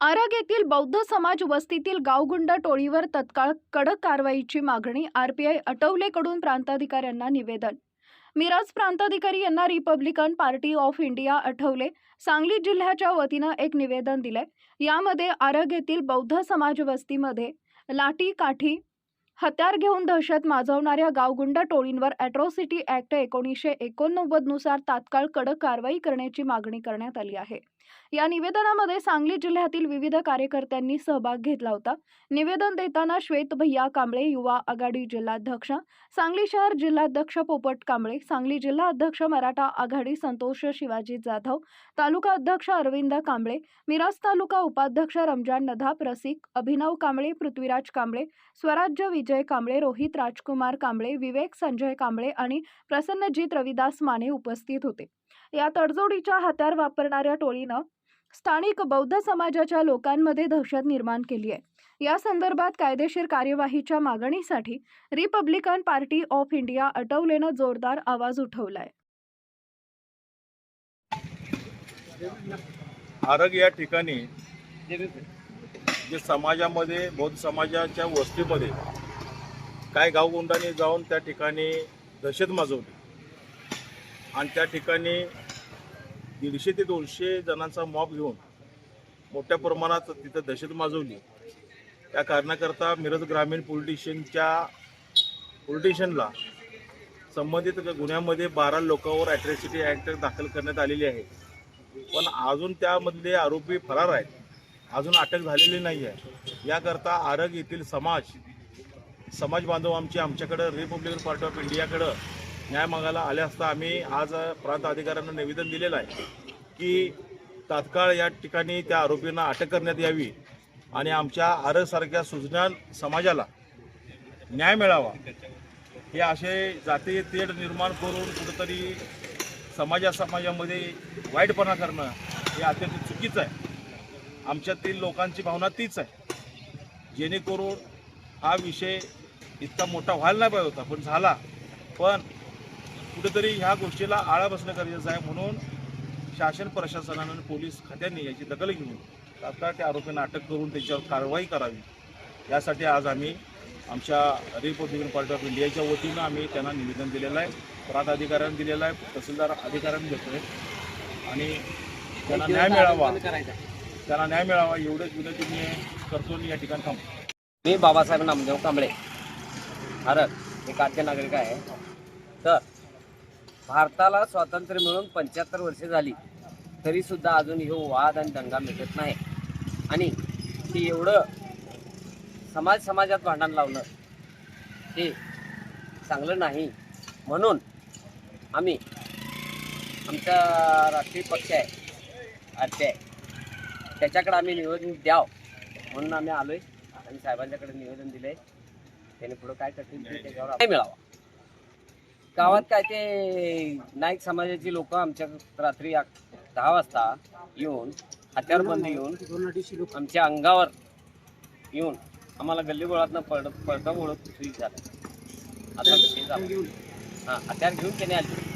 आरग येथील बौद्ध समाज वस्तीतील गावगुंड टोळीवर तत्काळ कडक कारवाईची मागणी आरपीआय अटवलेकडून प्रांताधिकाऱ्यांना निवेदन. मिरज प्रांताधिकारी यांना Republican Party of India Athawale. Sangli जिल्ह्याच्या वतीनं एक निवेदन दिलंय. यामध्ये आरग येथील बौद्ध समाज वस्तीमध्ये लाठी काठी हत्यार घेऊन दहशत माजवणाऱ्या गावगुंड टोळींवर अॅट्रॉसिटी ॲक्ट एकोणीसशे एकोणनव्वदनुसार तात्काळ कडक कारवाई करण्याची मागणी करण्यात आली आहे. या निवेदनामध्ये सांगली जिल्ह्यातील विविध कार्यकर्त्यांनी सहभाग घेतला होता. निवेदन देताना श्वेत भैया कांबळे युवा आघाडी जिल्हाध्यक्ष सांगली शहर जिल्हाध्यक्ष पोपट कांबळे सांगली जिल्हा अध्यक्ष मराठा आघाडी संतोष शिवाजी जाधव तालुका अध्यक्ष अरविंद कांबळे मिराज तालुका उपाध्यक्ष रमजान नधाप रसिक अभिनव कांबळे पृथ्वीराज कांबळे स्वराज्य विजय कांबळे रोहित राजकुमार कांबळे विवेक संजय कांबळे आणि प्रसन्नजीत रविदास माने उपस्थित होते. या तडजोडीच्या हत्यार वापरणाऱ्या टोळीनं स्थानिक बौद्ध समाजाच्या लोकांमध्ये दहशत निर्माण केली आहे. या संदर्भात कायदेशीर कार्यवाहीच्या मागणीसाठी रिपब्लिकन पार्टी ऑफ इंडिया अटवलेनं जोरदार आवाज उठवलाय. आरग या ठिकाणी जे समाजामध्ये बौद्ध समाजाच्या वस्तीमध्ये काय गावगुंडांनी जाऊन त्या ठिकाणी दहशत माजवली आणि त्या ठिकाणी दीडशे ते दोनशे जणांचा मॉब घेऊन मोठ्या प्रमाणात तिथं दहशत माजवली. त्या कारणाकरता मिरज ग्रामीण पोलीस स्टेशनच्या पोलीस स्टेशनला संबंधित गुन्ह्यामध्ये बारा लोकांवर ॲट्रॉसिटी ॲक्ट दाखल करण्यात आलेली आहे. पण अजून त्यामधले आरोपी फरार आहेत. अजून अटक झालेली नाही आहे याकरता आरग येथील समाज समाज बांधव आमचे आमच्याकडं रिपब्लिकन पार्टी ऑफ इंडियाकडं न्याय मागायला आले असता आम्ही आज प्रांत अधिकाऱ्यांना निवेदन दिलेलं आहे की तात्काळ या ठिकाणी त्या आरोपींना अटक करण्यात यावी आणि आमच्या आरसारख्या सुजनाल समाजाला न्याय मिळावा. हे असे जाती तेढ निर्माण करून कुठंतरी समाजा समाजामध्ये वाईटपणा करणं हे अत्यंत चुकीचं आहे. आमच्यातील लोकांची भावना तीच आहे. जेणेकरून हा विषय इतका मोठा व्हायला नाही पाहिजे होता पण झाला. पण कुठेतरी ह्या गोष्टीला आळा बसणं गरजेचं आहे म्हणून शासन प्रशासनानं आणि पोलीस खात्यांनी याची दखल घेऊन तात्काळ त्या आरोपींना अटक करून त्याच्यावर कारवाई करावी. यासाठी आज आम्ही आमच्या रिपब्लिकन पार्टी ऑफ इंडियाच्या वतीनं आम्ही त्यांना निवेदन दिलेलं आहे. प्रांत अधिकाऱ्यांना दिलेलं आहे. तहसीलदार अधिकाऱ्यांना देतोय. आणि त्यांना न्याय मिळावा. त्यांना न्याय मिळावा. एवढंच विनंती मी करतो या ठिकाणी थांबतो. मी बाबासाहेब नामदेव कांबळे. भारत एक आद्य नागरिक आहे. तर भारताला स्वातंत्र्य मिळून पंच्याहत्तर वर्षे झाली तरीसुद्धा अजून हे वाद आणि दंगा मिटत नाही. आणि ते एवढं समाज समाजात भांडण लावणं हे चांगलं नाही. म्हणून आम्ही आमचा राष्ट्रीय पक्ष आहे आरती आहे त्याच्याकडे आम्ही निवेदन द्याव म्हणून आम्ही आलो आहे आणि साहेबांच्याकडे निवेदन दिलं आहे त्याने पुढं काय करतील ते त्याच्यावर काय मिळावा? गावात काय ते नाईक समाजाची लोक आमच्या रात्री अक- दहा वाजता येऊन हत्यारबंद येऊन आमच्या अंगावर येऊन आम्हाला गल्लीबोळातनं पड पडता ओळख झालं. आता विषय हा हत्यार घेऊन त्याने आले.